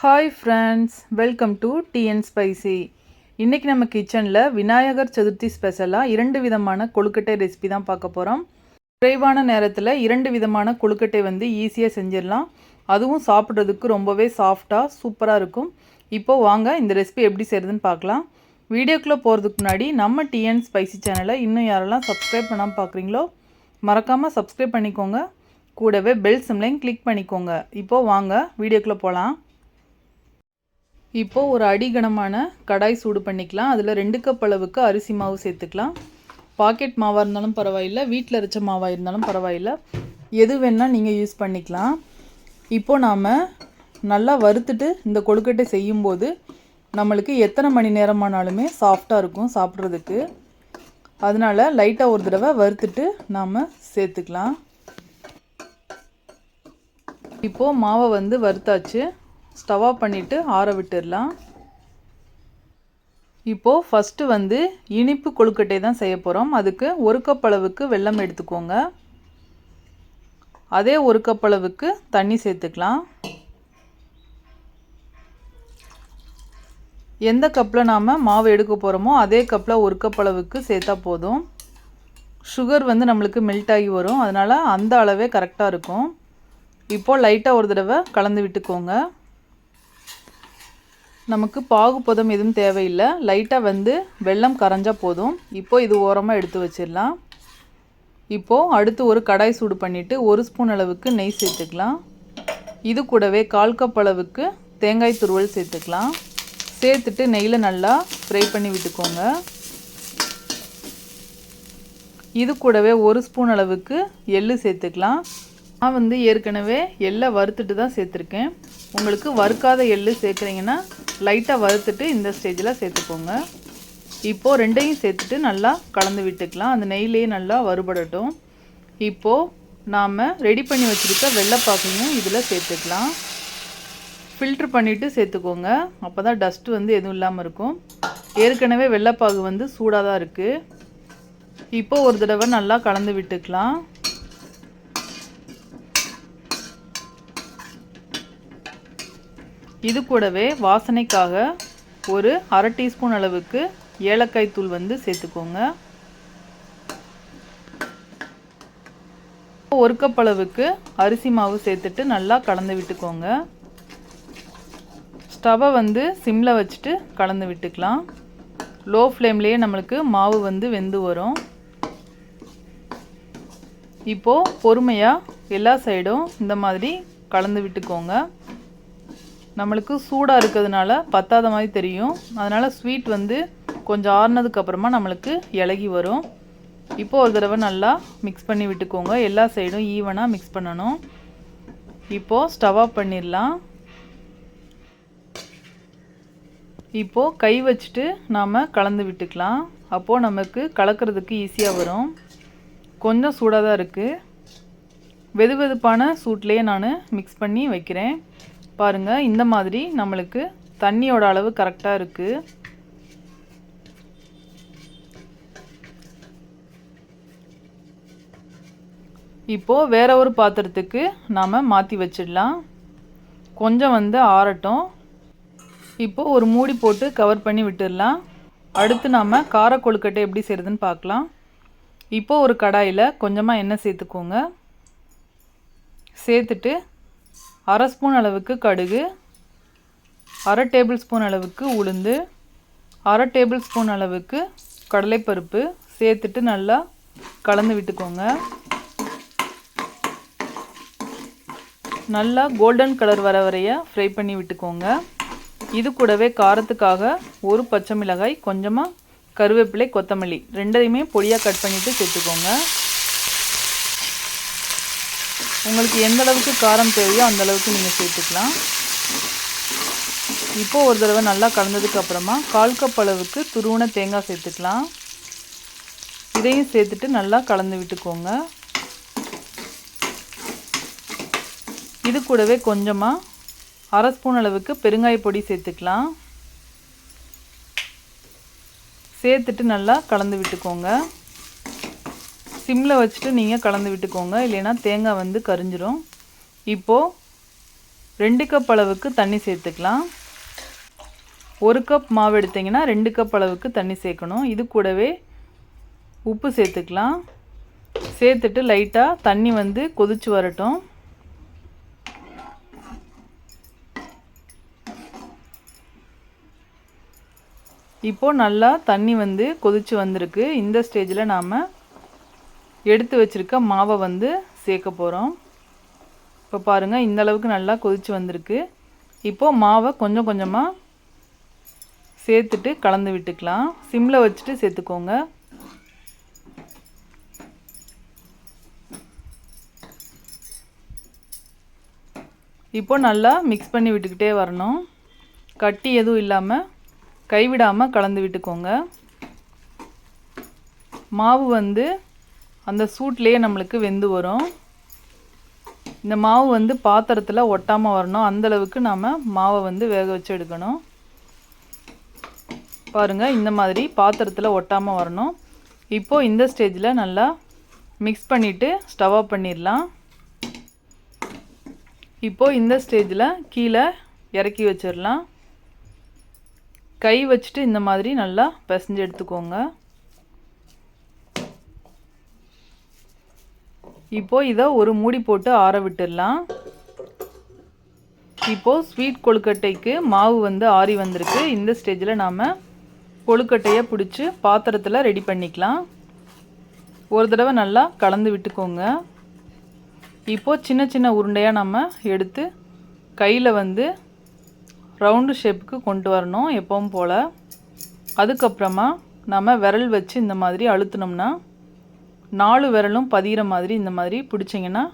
Hi friends welcome to TN spicy இன்றைக்கி நம்ம கிச்சனில் விநாயகர் சதுர்த்தி ஸ்பெஷலாக இரண்டு விதமான கொழுக்கட்டை ரெசிபி தான் பார்க்க போகிறோம் குறைவான நேரத்தில் இரண்டு விதமான கொழுக்கட்டை வந்து ஈஸியாக செஞ்சிடலாம். அதுவும் சாப்பிட்றதுக்கு ரொம்பவே சாஃப்டாக சூப்பராக இருக்கும். இப்போது வாங்க இந்த ரெசிபி எப்படி செய்கிறதுன்னு பார்க்கலாம். வீடியோக்குள்ளே போகிறதுக்கு முன்னாடி நம்ம டிஎன் ஸ்பைசி சேனலை இன்னும் யாரெல்லாம் சப்ஸ்கிரைப் பண்ணாமல் பார்க்குறீங்களோ மறக்காமல் சப்ஸ்கிரைப் பண்ணிக்கோங்க. கூடவே பெல் சிம்லையும் கிளிக் பண்ணிக்கோங்க. இப்போது வாங்க வீடியோக்குள்ளே போகலாம் இப்போது ஒரு அடிகனமான கடாய் சூடு பண்ணிக்கலாம். அதில் ரெண்டு கப் அளவுக்கு அரிசி மாவு சேர்த்துக்கலாம். பாக்கெட் மாவாக இருந்தாலும் பரவாயில்ல. வீட்டில் அரைச்ச மாவாக இருந்தாலும் பரவாயில்ல. எது வேணால் நீங்கள் யூஸ் பண்ணிக்கலாம். இப்போது நாம் நல்லா வறுத்துட்டு இந்த கொழுக்கட்டை செய்யும்போது நம்மளுக்கு எத்தனை மணி நேரமானாலுமே சாஃப்டாக இருக்கும் சாப்பிட்றதுக்கு. அதனால் லைட்டாக ஒரு தடவை வறுத்துட்டு நாம் சேர்த்துக்கலாம். இப்போது மாவை வந்து வறுத்தாச்சு. ஸ்டவ் ஆஃப் பண்ணிவிட்டு ஆற விட்டுடலாம். இப்போது ஃபஸ்ட்டு வந்து இனிப்பு கொழுக்கட்டை தான் செய்ய போகிறோம் அதுக்கு ஒரு கப் அளவுக்கு வெல்லம் எடுத்துக்கோங்க. அதே ஒரு கப் அளவுக்கு தண்ணி சேர்த்துக்கலாம். எந்த கப்பில் நாம் மாவு எடுக்க போகிறோமோ அதே கப்பில் ஒரு கப் அளவுக்கு சேர்த்தா போதும். சுகர் வந்து நம்மளுக்கு மெல்ட் ஆகி வரும். அதனால் அந்த அளவே கரெக்டாக இருக்கும். இப்போது லைட்டாக ஒரு தடவை கலந்து விட்டுக்கோங்க. நமக்கு பாகுபதம் எதுவும் தேவையில்லை. லைட்டாக வந்து வெள்ளம் கரைஞ்சால் போதும். இப்போது இது ஓரமாக எடுத்து வச்சிடலாம். இப்போது அடுத்து ஒரு கடாய் சூடு பண்ணிவிட்டு ஒரு ஸ்பூன் அளவுக்கு நெய் சேர்த்துக்கலாம். இது கூடவே கால் கப் அளவுக்கு தேங்காய் துருவல் சேர்த்துக்கலாம். சேர்த்துட்டு நெய்யில் நல்லா ஃப்ரை பண்ணி விட்டுக்கோங்க. இது கூடவே ஒரு ஸ்பூன் அளவுக்கு எள்ளு சேர்த்துக்கலாம். நான் வந்து ஏற்கனவே எள்ளை வறுத்துட்டு தான் சேர்த்துருக்கேன். உங்களுக்கு வறுக்காத எள்ளு சேர்க்குறீங்கன்னா லைட்டாக வறுத்துட்டு இந்த ஸ்டேஜில் சேர்த்துக்கோங்க. இப்போது ரெண்டையும் சேர்த்துட்டு நல்லா கலந்து விட்டுக்கலாம். அந்த நெய்லேயே நல்லா வறுபடட்டும். இப்போது நாம் ரெடி பண்ணி வச்சுருக்க வெள்ளைப்பாக்கையும் இதில் சேர்த்துக்கலாம். ஃபில்ட்ரு பண்ணிவிட்டு சேர்த்துக்கோங்க. அப்போ தான் டஸ்ட்டு வந்து எதுவும் இல்லாமல் இருக்கும். ஏற்கனவே வெள்ளைப்பாகு வந்து சூடாக தான் இருக்குது இப்போது ஒரு தடவை நல்லா கலந்து விட்டுக்கலாம். இது கூடவே வாசனைக்காக ஒரு அரை டீஸ்பூன் அளவுக்கு ஏலக்காய் தூள் வந்து சேர்த்துக்கோங்க. ஒரு கப் அளவுக்கு அரிசி மாவு சேர்த்துட்டு நல்லா கலந்து விட்டுக்கோங்க. ஸ்டவை வந்து சிம்மில் வச்சுட்டு கலந்து விட்டுக்கலாம். லோ ஃப்ளேம்லேயே நம்மளுக்கு மாவு வந்து வெந்து வரும். இப்போது பொறுமையாக எல்லா சைடும் இந்த மாதிரி கலந்து விட்டுக்கோங்க. நம்மளுக்கு சூடாக இருக்கிறதுனால பத்தாத மாதிரி தெரியும். அதனால் ஸ்வீட் வந்து கொஞ்சம் ஆறுனதுக்கப்புறமா நம்மளுக்கு இலகி வரும். இப்போது ஒரு தடவை நல்லா மிக்ஸ் பண்ணி விட்டுக்கோங்க. எல்லா சைடும் ஈவனாக மிக்ஸ் பண்ணணும். இப்போது ஸ்டவ் ஆஃப் பண்ணிடலாம். இப்போது கை வச்சுட்டு நாம் கலந்து விட்டுக்கலாம். அப்போது நமக்கு கலக்கிறதுக்கு ஈஸியாக வரும். கொஞ்சம் சூடாக தான் இருக்குது வெது வெதுப்பான சூட்லேயே நான் மிக்ஸ் பண்ணி வைக்கிறேன். பாருங்கள் இந்த மாதிரி நம்மளுக்கு தண்ணியோட அளவு கரெக்டாக இருக்குது இப்போது வேற ஒரு பாத்திரத்துக்கு நாம் மாற்றி வச்சிடலாம். கொஞ்சம் வந்து ஆறட்டும். இப்போது ஒரு மூடி போட்டு கவர் பண்ணி விட்டுடலாம். அடுத்து நாம் கார கொழுக்கட்டை எப்படி செய்கிறதுன்னு பார்க்கலாம். இப்போது ஒரு கடாயில் கொஞ்சமாக எண்ணெய் சேர்த்துக்கோங்க. சேர்த்துட்டு அரை ஸ்பூன் அளவுக்கு கடுகு அரை டேபிள் ஸ்பூன் அளவுக்கு உளுந்து அரை டேபிள் ஸ்பூன் அளவுக்கு கடலைப்பருப்பு. சேர்த்துட்டு நல்லா கலந்து விட்டுக்கோங்க. நல்லா கோல்டன் கலர் வர வரைய ஃப்ரை பண்ணி விட்டுக்கோங்க. இது கூடவே காரத்துக்காக ஒரு பச்சை மிளகாய் கொஞ்சமாக கருவேப்பிலை கொத்தமல்லி. ரெண்டையுமே பொடியாக கட் பண்ணிவிட்டு சேர்த்துக்கோங்க. உங்களுக்கு எந்த அளவுக்கு காரம் தேவையோ அந்த அளவுக்கு நீங்கள் சேர்த்துக்கலாம். இப்போது ஒரு தடவை நல்லா கலந்ததுக்கு அப்புறமா கால் கப் அளவுக்கு துருவன தேங்காய் சேர்த்துக்கலாம். இதையும் சேர்த்துட்டு நல்லா கலந்து விட்டுக்கோங்க. இது கூடவே கொஞ்சமாக அரை ஸ்பூன் அளவுக்கு பெருங்காய பொடி சேர்த்துக்கலாம். சேர்த்துட்டு நல்லா கலந்து விட்டுக்கோங்க. சிம்மில் வச்சுட்டு நீங்கள் கலந்து விட்டுக்கோங்க. இல்லைன்னா தேங்காய் வந்து கரிஞ்சிரும். இப்போது ரெண்டு கப் அளவுக்கு தண்ணி சேர்த்துக்கலாம். ஒரு கப் மாவு எடுத்திங்கன்னா ரெண்டு கப் அளவுக்கு தண்ணி சேர்க்கணும். இது கூடவே உப்பு சேர்த்துக்கலாம். சேர்த்துட்டு லைட்டாக தண்ணி வந்து கொதிச்சு வரட்டும். இப்போது நல்லா தண்ணி வந்து கொதிச்சு வந்திருக்கு. இந்த ஸ்டேஜில் நாம் எடுத்து வச்சுருக்க மாவை வந்து சேர்க்க போகிறோம் இப்போ பாருங்கள் இந்த அளவுக்கு நல்லா கொதித்து வந்திருக்கு. இப்போது மாவை கொஞ்சம் கொஞ்சமாக சேர்த்துட்டு கலந்து விட்டுக்கலாம். சிம்மில் வச்சுட்டு சேர்த்துக்கோங்க. இப்போ நல்லா மிக்ஸ் பண்ணி விட்டுக்கிட்டே வரணும். கட்டி எதுவும் இல்லாமல் கைவிடாமல் கலந்து விட்டுக்கோங்க. மாவு வந்து அந்த சூட்லேயே நம்மளுக்கு வெந்து வரும். இந்த மாவு வந்து பாத்திரத்தில் ஒட்டாமல் வரணும். அந்தளவுக்கு நாம் மாவை வந்து வேக வச்சு எடுக்கணும். பாருங்கள் இந்த மாதிரி பாத்திரத்தில் ஒட்டாமல் வரணும். இப்போது இந்த ஸ்டேஜில் நல்லா மிக்ஸ் பண்ணிவிட்டு ஸ்டவ் ஆஃப் பண்ணிடலாம். இப்போது இந்த ஸ்டேஜில் கீழே இறக்கி வச்சிடலாம். கை வச்சுட்டு இந்த மாதிரி நல்லா பிசைஞ்சு எடுத்துக்கோங்க. இப்போது இதை ஒரு மூடி போட்டு ஆற விட்டுடலாம் இப்போது ஸ்வீட் கொழுக்கட்டைக்கு மாவு வந்து ஆறி வந்திருக்கு. இந்த ஸ்டேஜில் நாம் கொழுக்கட்டையை பிடிச்சி பாத்திரத்தில் ரெடி பண்ணிக்கலாம். ஒரு தடவை நல்லா கலந்து விட்டுக்கோங்க. இப்போது சின்ன சின்ன உருண்டையாக நம்ம எடுத்து கையில் வந்து ரவுண்டு ஷேப்புக்கு கொண்டு வரணும் எப்பவும் போல். அதுக்கப்புறமா நம்ம விரல் வச்சு இந்த மாதிரி அழுத்தினோம்னா நாலு விரலும் பதிகிற மாதிரி இந்த மாதிரி பிடிச்சிங்கன்னா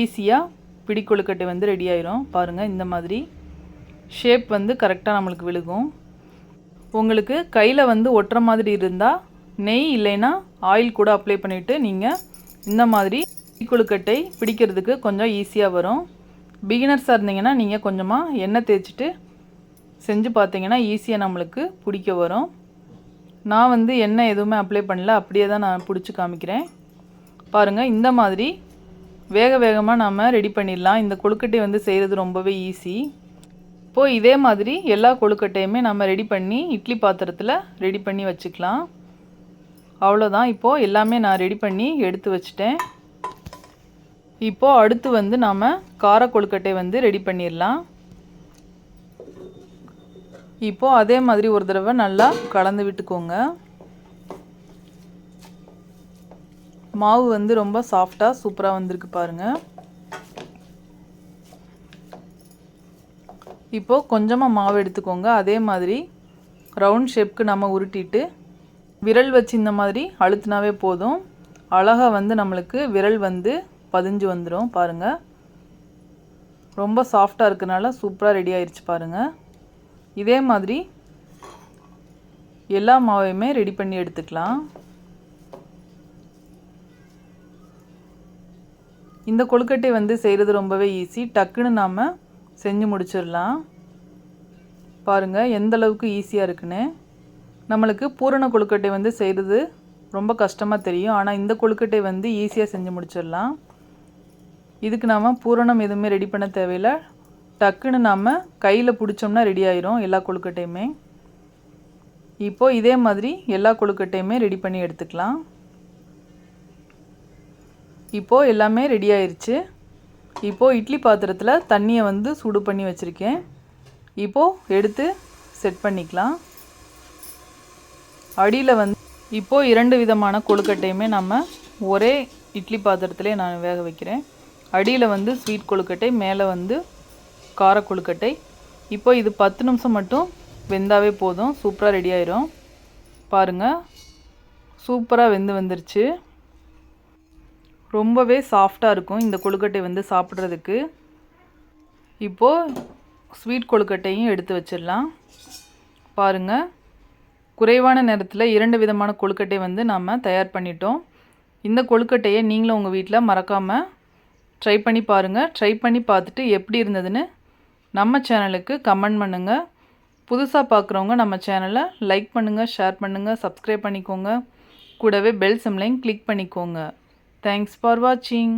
ஈஸியாக பிடி கொழுக்கட்டை வந்து ரெடி ஆயிரும். பாருங்கள் இந்த மாதிரி ஷேப் வந்து கரெக்டாக நம்மளுக்கு விழுகும். உங்களுக்கு கையில் வந்து ஒட்டுற மாதிரி இருந்தால் நெய் இல்லைன்னா ஆயில் கூட அப்ளை பண்ணிவிட்டு நீங்கள் இந்த மாதிரி கொழுக்கட்டை பிடிக்கிறதுக்கு கொஞ்சம் ஈஸியாக வரும். பிகினர்ஸாக இருந்தீங்கன்னா நீங்கள் கொஞ்சமாக எண்ணெய் தேய்ச்சிட்டு செஞ்சு பார்த்தீங்கன்னா ஈஸியாக நம்மளுக்கு பிடிக்க வரும். நான் வந்து எண்ணெய் எதுவுமே அப்ளை பண்ணல அப்படியே தான் நான் பிடிச்சி காமிக்கிறேன். பாருங்கள் இந்த மாதிரி வேக வேகமாக நாம் ரெடி பண்ணிடலாம். இந்த கொழுக்கட்டை வந்து செய்கிறது ரொம்பவே ஈஸி இப்போது இதே மாதிரி எல்லா கொழுக்கட்டையுமே நம்ம ரெடி பண்ணி இட்லி பாத்திரத்தில் ரெடி பண்ணி வச்சுக்கலாம். அவ்வளோதான் இப்போது எல்லாமே நான் ரெடி பண்ணி எடுத்து வச்சுட்டேன். இப்போது அடுத்து வந்து நாம் கார கொழுக்கட்டை வந்து ரெடி பண்ணிடலாம். இப்போது அதே மாதிரி ஒரு தடவை நல்லா கலந்து விட்டுக்கோங்க. மாவு வந்து ரொம்ப சாஃப்டாக சூப்பராக வந்திருக்கு பாருங்கள் இப்போது கொஞ்சமாக மாவு எடுத்துக்கோங்க. அதே மாதிரி ரவுண்ட் ஷேப்க்கு நம்ம உருட்டிட்டு விரல் வச்சு இந்த மாதிரி அழுத்தினாவே போதும். அழகாக வந்து நம்மளுக்கு விரல் வந்து பதிஞ்சு வந்துடும் பாருங்கள் ரொம்ப சாஃப்டாக இருக்கனால சூப்பராக ரெடி ஆயிடுச்சு பாருங்கள் இதே மாதிரி எல்லா மாவையுமே ரெடி பண்ணி எடுத்துக்கலாம். இந்த கொழுக்கட்டை வந்து செய்கிறது ரொம்பவே ஈஸி டக்குன்னு நாம் செஞ்சு முடிச்சிடலாம். பாருங்கள் எந்த அளவுக்கு ஈஸியாக இருக்குன்னு. நம்மளுக்கு பூரண கொழுக்கட்டை வந்து செய்கிறது ரொம்ப கஷ்டமாக தெரியும். ஆனால் இந்த கொழுக்கட்டை வந்து ஈஸியாக செஞ்சு முடிச்சிடலாம். இதுக்கு நாம் பூரணம் எதுவுமே ரெடி பண்ண தேவையில்லை. டக்குன்னு நாம் கையில் பிடிச்சோம்னா ரெடி ஆயிரும் எல்லா கொழுக்கட்டையுமே. இப்போது இதே மாதிரி எல்லா கொழுக்கட்டையுமே ரெடி பண்ணி எடுத்துக்கலாம். இப்போது எல்லாமே ரெடி ஆயிடுச்சு இப்போது இட்லி பாத்திரத்தில் தண்ணியை வந்து சூடு பண்ணி வச்சுருக்கேன். இப்போது எடுத்து செட் பண்ணிக்கலாம். அடியில் வந்து இப்போது இரண்டு விதமான கொழுக்கட்டையுமே நம்ம ஒரே இட்லி பாத்திரத்திலே நான் வேக வைக்கிறேன். அடியில் வந்து ஸ்வீட் கொழுக்கட்டை மேலே வந்து கார கொழுக்கட்டை இப்போ இது பத்து நிமிஷம் மட்டும் வெந்தாவே போதும். சூப்பராக ரெடி ஆயிரும். பாருங்கள் சூப்பராக வெந்து வந்துருச்சு. ரொம்பவே சாஃப்டாக இருக்கும் இந்த கொழுக்கட்டை வந்து சாப்பிட்றதுக்கு. இப்போது ஸ்வீட் கொழுக்கட்டையும் எடுத்து வச்சிடலாம். பாருங்கள் குறைவான நேரத்தில் இரண்டு விதமான கொழுக்கட்டை வந்து நாம் தயார் பண்ணிட்டோம். இந்த கொழுக்கட்டையை நீங்களும் உங்கள் வீட்டில் மறக்காமல் ட்ரை பண்ணி பாருங்கள் ட்ரை பண்ணி பார்த்துட்டு எப்படி இருந்ததுன்னு நம்ம சேனலுக்கு கமெண்ட் பண்ணுங்கள் புதுசாக பார்க்குறவங்க நம்ம சேனலை லைக் பண்ணுங்கள் ஷேர் பண்ணுங்கள் சப்ஸ்கிரைப் பண்ணிக்கோங்க. கூடவே பெல் சிம்லையும் கிளிக் பண்ணிக்கோங்க. தேங்க்ஸ் ஃபார் வாட்சிங்